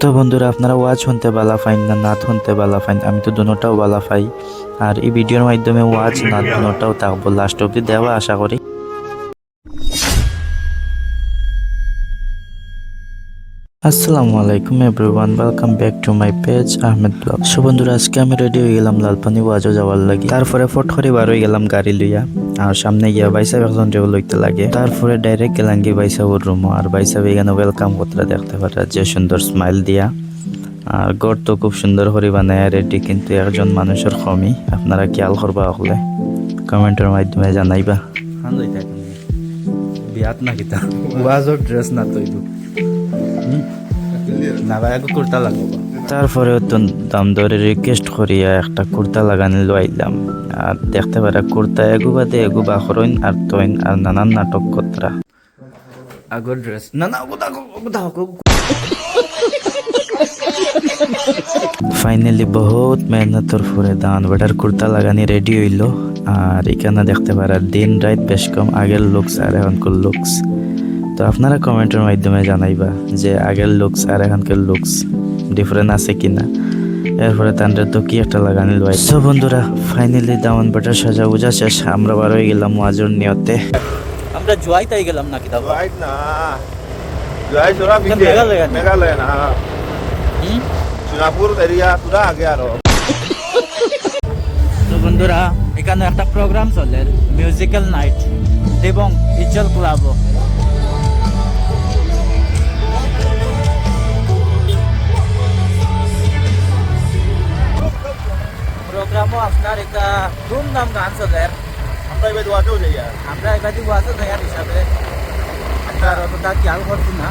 তো বন্ধুরা, আপনারা ওয়াজ শুনতে বালা ফাইন না নাথ শুনতে বালা ফাইন? আমি তো দুটাও বালা পাই আর এই ভিডিওর মাধ্যমে ওয়াজ নাথ দুটাও থাকব লাস্ট অব্দি দেওয়া আশা করি। আসসালামু আলাইকুম everyone welcome back to my page Ahmed blog so আজকে আমি রেডি হয়ে গেলাম লালপানি ওয়াজও যাওয়ার লাগে। তারপরে ফট করে বার হয়ে গেলাম গাড়ি লইয়া। আর সামনে গিয়া বাইসাব একজন রেও লইতে লাগে। তারপরে ডাইরেক্ট গেলাম গিয়ে বাইসাবর রুমও আর বাইসাব এখানে ওয়েলকাম করতে দেখতে পারা যে সুন্দর স্মাইল দিয়া। আর গড় তো খুব সুন্দর করে বানায় রেডি কিন্তু একজন মানুষের কমই আপনারা খেয়াল করবা হলে। কমেন্টের মাধ্যমে জানাইবা। বিয়াত না কিতা। ওয়াজর ড্রেস না কুর্তা লাগাবো। তারপরে তো দাম দরে রিকোয়েস্ট করিয়া একটা কুর্তা লাগানি লাইলাম। আর দেখতে পারা কুর্তা এগুবা দে এগুবা হরইন আর তৈন আর নানান নাটক কতরা। আগর ড্রেস না ফাইনালি বহুত মেহনতর পরে দান বেটার কুর্তা লাগানি রেডি হইল। আর এখানে দেখতে পারা দিন রাত বেশ কম আগের লুকস আর এখনকার লুকস তো আপনারা কমেন্টের মাধ্যমে জানাইবা যে আগের লুকস আর এখনকার লুকস ডিফারেন্ট আছে কি না এরপরে তান্ডার তো কি একটা লাগানি লয় সো বন্ধুরা ফাইনালি দামান বেটার সাজা বুঝা শেষ। আমরা বার হয়ে গেলাম ওয়াজুর নিয়তে। আমরা জুয়াইতাই গেলাম নাকি রাইট না। জয় সোরা এটা মেঘালয় না? মেঘালয় না। সোনাপুর এরিয়া পুরা আগে আরও। তো বন্ধুরা এখানে একটা প্রোগ্রাম চলে। মিউজিক্যাল নাইট এবং ইচল ক্লাব প্রোগ্রামও আপনার একটা ধুমধাম গান চলে আমরা এবার দোয়াতেও যাই আর। আমরা এবার ওয়াজও দেয়ার হিসাবে। আপনার অতটা খেয়াল করছি না।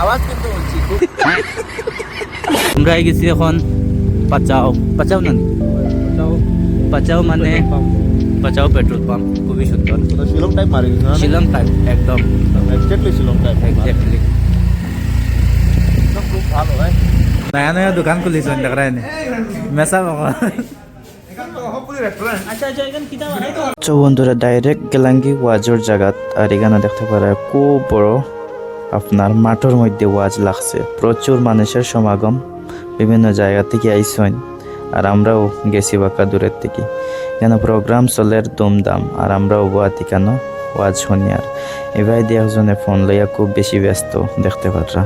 আওয়াজ কিন্তু হচ্ছি আমরা গেছি এখন পাচাও। পাচাও না পাচাও। মানে পাচাও পেট্রোল পাম্প। খুবই সুন্দর। তো শিলং টাইপ মারি না? শিলং টাইপ একদম। এক্স্যাক্টলি শিলং টাইপ এক্স্যাক্টলি খুব ভালো হয় নয়া নয়া দোকান খুলিছেন দেখ রায় মেসা তো বন্ধুরা ডাইরেক্ট গেলাঙ্গি ওয়াজের জায়গাত আর এখানে দেখতে পারা খুব বড় আপনার মাঠের মধ্যে ওয়াজ লাগছে। প্রচুর মানুষের সমাগম বিভিন্ন জায়গা থেকে আইসেন আর আমরাও গেছি বাঁকা দূরের থেকে। কেন প্রোগ্রাম চলের দুমদাম আর আমরাও বুয়াতি কেন ওয়াজ শুনি আর? এবার দিয়ে একজনে ফোন লইয়া খুব বেশি ব্যস্ত দেখতে পারা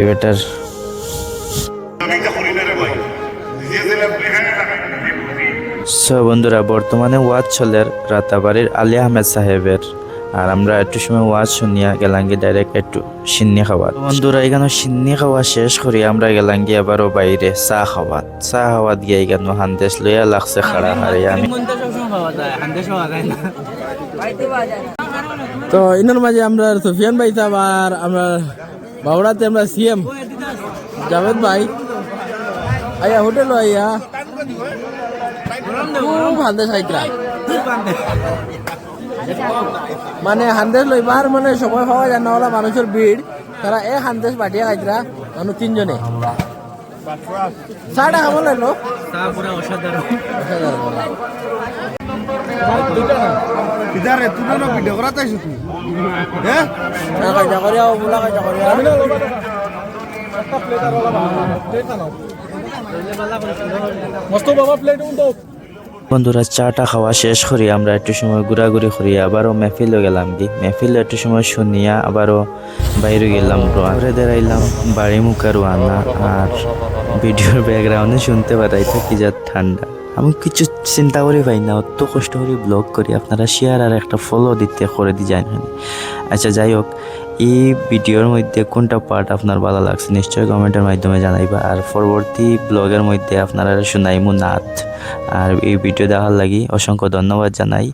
এবারটার সো বন্ধুরা, বর্তমানে ওয়াজ চলের রাতাবাড়ির আলী আহমেদ সাহেবের। আর আমরা একটু সময় ওয়াজ শুনিয়া গেলাঙ্গি ডাইরেক্ট একটু সিন্নি খাওয়ার। বন্ধুরা, এখানে সিন্নি খাওয়া শেষ করি, আমরা গেলাঙ্গি আবারও বাইরে চা খাওয়াত চা খাওয়াত গিয়ে এখানে হান্দেশ লইয়া লাগছে খাড়া হারে আমি তো ইনার মাঝে আমরা সুফিয়ান ভাই সাহেব আর আমরা বাবুড়াতে আমরা সিএম। জাভেদ ভাই। আইয়া হোটেল আইয়া খুব হান্দেশ আইকরা মানে হান্দেশ লইবার মানে সময় পাওয়া যায় না হলে মানুষের ভিড় তারা এক হান্দেশ পাঠিয়ে খাইতরা মানুষ তিনজনে। চাটা খাব লাগল না ভিডিও হ্যাঁ কাজা করিয়া কাজা করিয়া মস্ত বাবা প্লেট বন্ধুরা, চাটা খাওয়া শেষ করি, আমরা একটু সময় ঘোরাঘুরি করি, আবারও মেহফিলও গেলাম দি মেহফিল একটু সময় শুনিয়া আবারও বাইরে গেলাম ঘুরে দাঁড়াইলাম বাড়ি মুখার আনা আর ভিডিওর ব্যাকগ্রাউন্ডে শুনতে পারাই থাকি যা ঠান্ডা। আমি কিছু চিন্তা করি পাই না, অত কষ্ট করে ব্লগ করি। আপনারা শেয়ার আর একটা ফলো দিতে, করে দিয়ে যায় আচ্ছা যাই হোক, এই ভিডিওর মধ্যে কোনটা পার্ট আপনার ভালো লাগছে, নিশ্চয়ই কমেন্টের মাধ্যমে জানাইবা। আর পরবর্তী ব্লগের মধ্যে আপনারা শুনাইমু নাথ আর এই ভিডিও দেখার লাগি অসংখ্য ধন্যবাদ জানাই।